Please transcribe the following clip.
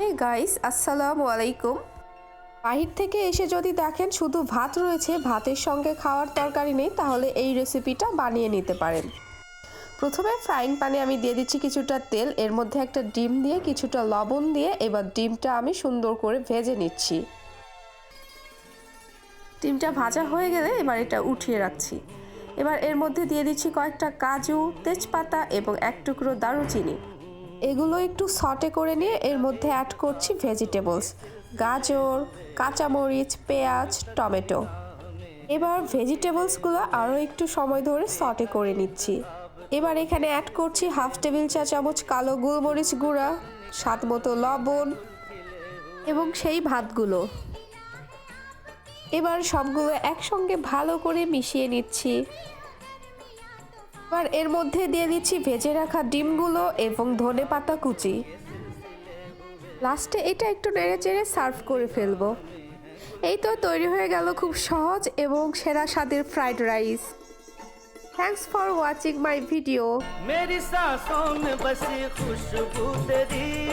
Hey guys, আসসালামু আলাইকুম। বাহির থেকে এসে যদি দেখেন শুধু ভাত রয়েছে, ভাতের সঙ্গে খাওয়ার তরকারি নেই, তাহলে এই রেসিপিটা বানিয়ে নিতে পারেন। প্রথমে ফ্রাইং প্যানে আমি দিয়ে দিচ্ছি কিছুটা তেল, এর মধ্যে একটা ডিম দিয়ে কিছুটা লবণ দিয়ে এবার ডিমটা আমি সুন্দর করে ভেজে নিচ্ছি। ডিমটা ভাজা হয়ে গেলে এবার এটা উঠিয়ে রাখছি। এবার এর মধ্যে দিয়ে দিচ্ছি কয়েকটা কাজু, তেজপাতা এবং এক টুকরো দারুচিনি। এগুলো একটু সটে করে নিয়ে এর মধ্যে অ্যাড করছি ভেজিটেবলস গাজর, কাঁচামরিচ, পেঁয়াজ, টমেটো। এবার ভেজিটেবলসগুলো আরও একটু সময় ধরে সটে করে নিচ্ছি। এবার এখানে অ্যাড করছি হাফ টেবিল চা চামচ কালো গোলমরিচ গুঁড়া, স্বাদ মতো লবণ এবং সেই ভাতগুলো। এবার সবগুলো একসঙ্গে ভালো করে মিশিয়ে নিচ্ছি। এবার এর মধ্যে দিয়ে দিচ্ছি ভেজে রাখা ডিমগুলো এবং ধনে পাতা কুচি লাস্টে এটা একটু নেড়ে চেড়ে সার্ভ করে ফেলবো এই তো তৈরি হয়ে গেল খুব সহজ এবং সেরা স্বাদের fried rice thanks for watching my video मेरी सांसों में बसी खुशबू तेरी